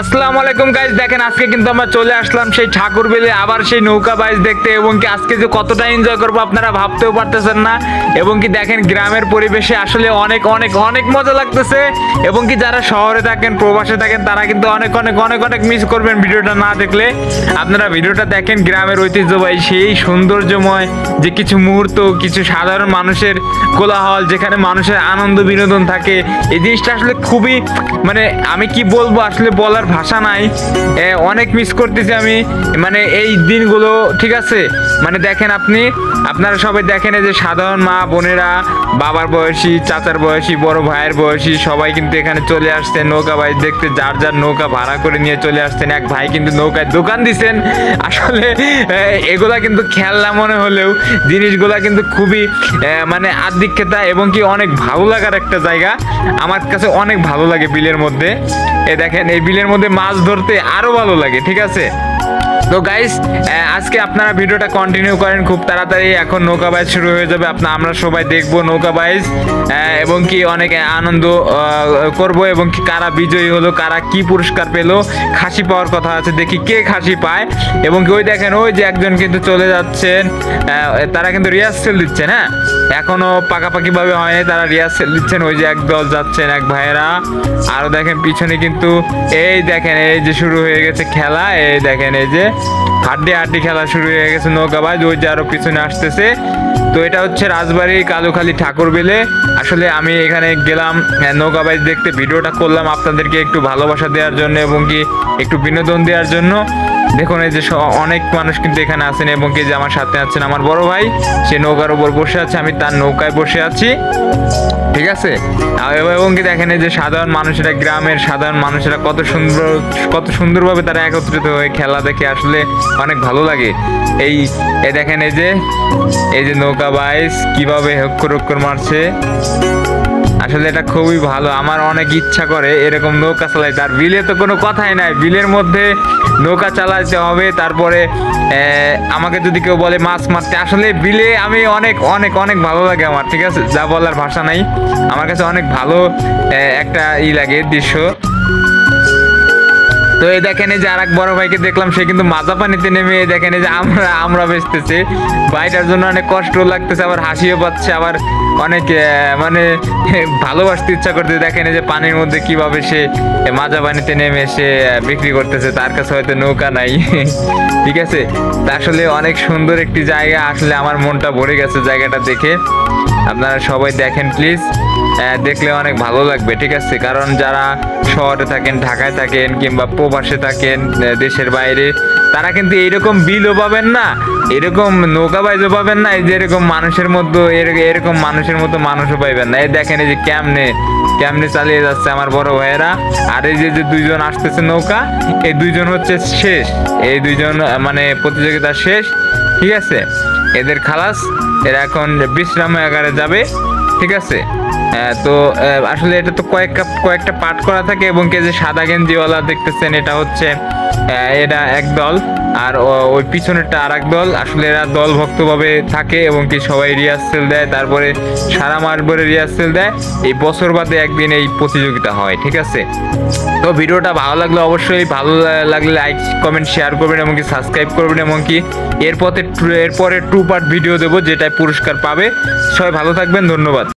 আসসালামু আলাইকুম গাইজ দেখেন আজকে কিন্তু আমরা চলে আসলাম সেই ঠাকুর বেলে, আবার সেই নৌকা বাইজ দেখতে, এবং কি আজকে যে কতটা এনজয় করব আপনারা ভাবতেও পারতেছেন না, এবং কি দেখেন গ্রামের পরিবেশে আসলে অনেক অনেক অনেক মজা লাগতেছে, এবং কি যারা শহরে থাকেন, প্রবাসে থাকেন, তারা কিন্তু অনেক অনেক অনেক অনেক মিস করবেন ভিডিওটা না দেখলে। আপনারা ভিডিওটা দেখেন, গ্রামের ঐতিহ্যবাহী সেই সৌন্দর্যময় যে কিছু মুহূর্ত, কিছু সাধারণ মানুষের কোলাহল, যেখানে মানুষের আনন্দ বিনোদন থাকে, এই জিনিসটা আসলে খুবই মানে আমি কি বলব, আসলে বলার ভাষা নাই। অনেক মিস করতেছি আমি। মানে এই দিনগুলো, ঠিক আছে? মানে দেখেন আপনি, আপনারা সবাই দেখেন যে সাধারণ মা বোনেরা, বাবার বয়সী, চাচার বয়সী, বড় ভাইয়ের বয়সী, সবাই কিন্তু এখানে চলে আসছেন নৌকা বাইচ দেখতে, যার যার নৌকা ভাড়া করে নিয়ে চলে আসছেন। এক ভাই কিন্তু নৌকায় দোকান দিছেন। আসলে এগুলা কিন্তু খেলনা মনে হলেও জিনিসগুলা কিন্তু খুবই মানে আধিক্যতা এবং কি অনেক ভালো লাগার একটা জায়গা। আমার কাছে অনেক ভালো লাগে বিলের মধ্যে। এ, দেখেন, এই বিলের মধ্যে মাছ ধরতে আরও ভালো লাগে ঠিক আছে? তো গাইস আজকে আপনারা ভিডিওটা কন্টিনিউ করেন, খুব তাড়াতাড়ি। এখন নৌকা বাইচ শুরু হয়ে যাবে আপনার আমরা সবাই দেখব নৌকা বাইচ এবং কি অনেক আনন্দ করব, এবং কি কারা বিজয়ী হলো, কারা কি পুরস্কার পেল, খাসি পাওয়ার কথা আছে, দেখি কে খাসি পায়। এবং কি ওই দেখেন, ওই যে একজন কিন্তু চলে যাচ্ছেন তারা কিন্তু রিহার্সেল দিচ্ছেন হ্যাঁ? এখনও পাকাপাকিভাবে হয়নি, তারা রিহার্সেল দিচ্ছেন, ওই যে এক দল যাচ্ছেন, এক ভাইয়েরা। আরও দেখেন, পিছনে কিন্তু এই দেখেন, এই যে শুরু হয়ে গেছে খেলা, এই দেখেন, এই যে হাড্ডি হাড্ডি খেলা শুরু হয়ে গেছে নৌকাবাজ ওই যে আরও পিছনে আসতেছে। তো এটা হচ্ছে রাজবাড়ি কালুখালী ঠাকুর বেলে। আসলে আমি এখানে গেলাম নৌকাবাজ দেখতে, ভিডিওটা করলাম আপনাদেরকে একটু ভালোবাসা দেওয়ার জন্য এবং কি একটু বিনোদন দেওয়ার জন্য। দেখুন এই যে অনেক মানুষ কিন্তু এখানে আছেন এবং কি যে আমার সাথে আছেন আমার বড় ভাই, সে নৌকার উপর বসে আছে, আমি তার নৌকায় বসে আছি। ঠিক আছে? এবং কি দেখেন এই যে সাধারণ মানুষেরা, গ্রামের সাধারণ মানুষেরা কত সুন্দর, কত সুন্দরভাবে তারা একত্রিত হয়ে খেলা দেখে আসলে অনেক ভালো লাগে। এই এই দেখেন এই যে এই যে নৌকা বাইস কীভাবে হক্কর হক্কর মারছে। আসলে এটা খুবই ভালো। আমার অনেক ইচ্ছা করে এরকম নৌকা চালাইতে। আর বিলে তো কোনো কথাই নাই। বিলের মধ্যে নৌকা চালাইতে হবে, তারপরে আমাকে যদি কেউ বলে মাছ মারতে, আসলে বিলে আমি অনেক অনেক অনেক ভালো লাগে আমার, ঠিক আছে? যা বলার ভাষা নাই। আমার কাছে অনেক ভালো একটা ই লাগে দৃশ্য। তো এই দেখেন এই যে আর এক বড় ভাইকে দেখলাম, সে কিন্তু মাজা পানিতে নেমে এই দেখেন এই যে আমরা আমরা বেচতেছে। ভাইটার জন্য অনেক কষ্ট লাগতেছে, আবার হাসিও পাচ্ছে, আবার অনেক মানে ভালোবাসতে ইচ্ছা করতে দেখেন যে পানির মধ্যে কীভাবে সে মাজা পানিতে নেমে সে বিক্রি করতেছে, তার কাছে হয়তো নৌকা নাই। ঠিক আছে? আসলে অনেক সুন্দর একটি জায়গা, আসলে আমার মনটা ভরে গেছে জায়গাটা দেখে। আপনারা সবাই দেখেন প্লিজ দেখলে অনেক ভালো লাগবে, ঠিক আছে? কারণ যারা শহরে থাকেন, ঢাকায় থাকেন কিংবা প্রবাসে থাকেন দেশের বাইরে, তারা কিন্তু এইরকম বিলও পাবেন না, এরকম নৌকা বাইজও পাবেন না যে এরকম মানুষের এর- এরকম মানুষের মতো মানুষও পাইবেন না। এই দেখেন এই যে কেমনে কেমনে চালিয়ে যাচ্ছে আমার বড় ভাইয়েরা। আর এই যে যে দুইজন আসতেছে নৌকা, এই দুইজন হচ্ছে শেষ, এই দুইজন মানে প্রতিযোগিতা শেষ, ঠিক আছে? এদের খালাস, এরা এখন বিশ্রাম আকারে যাবে। ঠিক আছে? তো আসলে এটা তো কয়েকটা কয়েকটা পাঠ করা থাকে এবং কে যে সাদা গেঞ্জিওয়ালা দেখতেছেন, এটা হচ্ছে এটা এক দল আর ওই পিছনেরটা আর এক দল। আসলে এরা দল ভক্তভাবে থাকে এবং কি সবাই রিহার্সেল দেয়, তারপরে সারা মাস ভরে রিহার্সেল দেয়। এই বছর বাদে একদিন এই প্রতিযোগিতা হয়, ঠিক আছে? তো ভিডিওটা ভালো লাগলে অবশ্যই ভালো লাগলে লাইক, কমেন্ট, শেয়ার করবেন এবং কি সাবস্ক্রাইব করবেন এবং কি এরপরে এরপরে টু পার্ট ভিডিও দেবো, যেটায় পুরস্কার পাবে। সবাই ভালো থাকবেন, ধন্যবাদ।